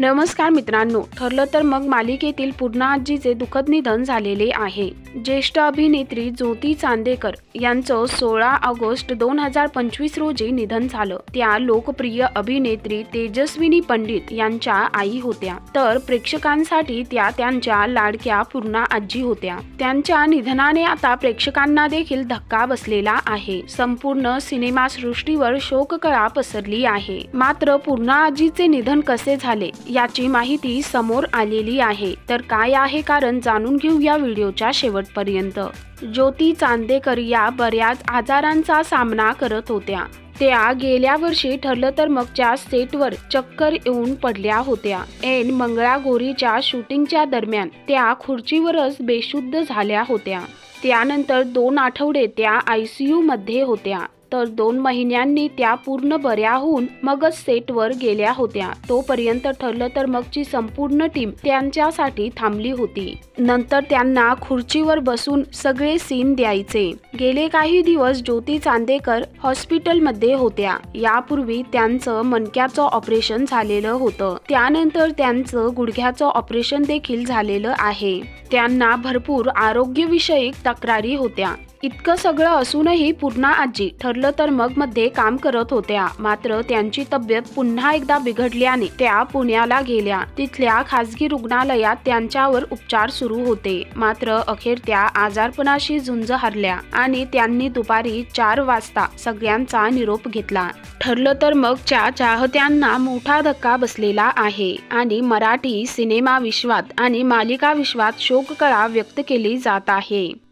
नमस्कार मित्रांनो ठरलं तर मग मालिकेतील पूर्णा आजीचे दुःखद निधन झालेले आहे. ज्येष्ठ अभिनेत्री ज्योती चांदेकर यांचं सोळा ऑगस्ट दोन हजार पंचवीस रोजी निधन झालं. त्या लोकप्रिय अभिनेत्री तेजस्विनी पंडित यांच्या आई होत्या. तर प्रेक्षकांसाठी त्या त्यांच्या लाडक्या पूर्णा आजी होत्या. त्यांच्या निधनाने आता प्रेक्षकांना देखील धक्का बसलेला आहे. संपूर्ण सिनेमा सृष्टीवर शोककळा पसरली आहे. मात्र पूर्णा आजीचे निधन कसे झाले याची माहिती समोर आलेली आहे. तर काय आहे कारण जाणून घेऊ या व्हिडिओच्या शेवटपर्यंत. ज्योती चांदेकर या बऱ्याच आजारांचा सामना करत होत्या. त्या गेल्या वर्षी ठरलं तर मगच्या सेटवर चक्कर येऊन पडल्या होत्या. एन मंगळागौरीच्या शूटिंगच्या दरम्यान त्या खुर्चीवरच बेशुद्ध झाल्या होत्या. त्यानंतर दोन आठवडे त्या आय सी मध्ये होत्या. तर दोन महिन्यांनी त्या पूर्ण बऱ्या होऊन मगच सेटवर गेल्या होत्या. तोपर्यंत ठरलं तर मगची संपूर्ण टीम त्यांच्यासाठी थांबली होती. नंतर त्यांना खुर्चीवर बसून सगळे सीन द्यायचे. गेले काही दिवस ज्योती चांदेकर हॉस्पिटलमध्ये होत्या. यापूर्वी त्यांचं मणक्याचं ऑपरेशन झालेलं होतं. त्यानंतर त्यांचं गुडघ्याचं ऑपरेशन देखील झालेलं आहे. त्यांना भरपूर आरोग्यविषयक तक्रारी होत्या. इतकं सगळं असूनही पूर्णा आजी ठरलं तर मगमध्ये काम करत होत्या. मात्र त्यांची तब्येत पुन्हा एकदा बिघडल्याने त्या पुण्याला गेल्या. तिथल्या खासगी रुग्णालयात त्यांच्यावर उपचार सुरू होते. मात्र अखेर त्या आजारपणाशी झुंज हरल्या आणि त्यांनी दुपारी चार वाजता सगळ्यांचा निरोप घेतला. ठरलं तर मगच्या चाहत्यांना मोठा धक्का बसलेला आहे आणि मराठी सिनेमा विश्वात आणि मालिका विश्वात शोककळा व्यक्त केली जात आहे.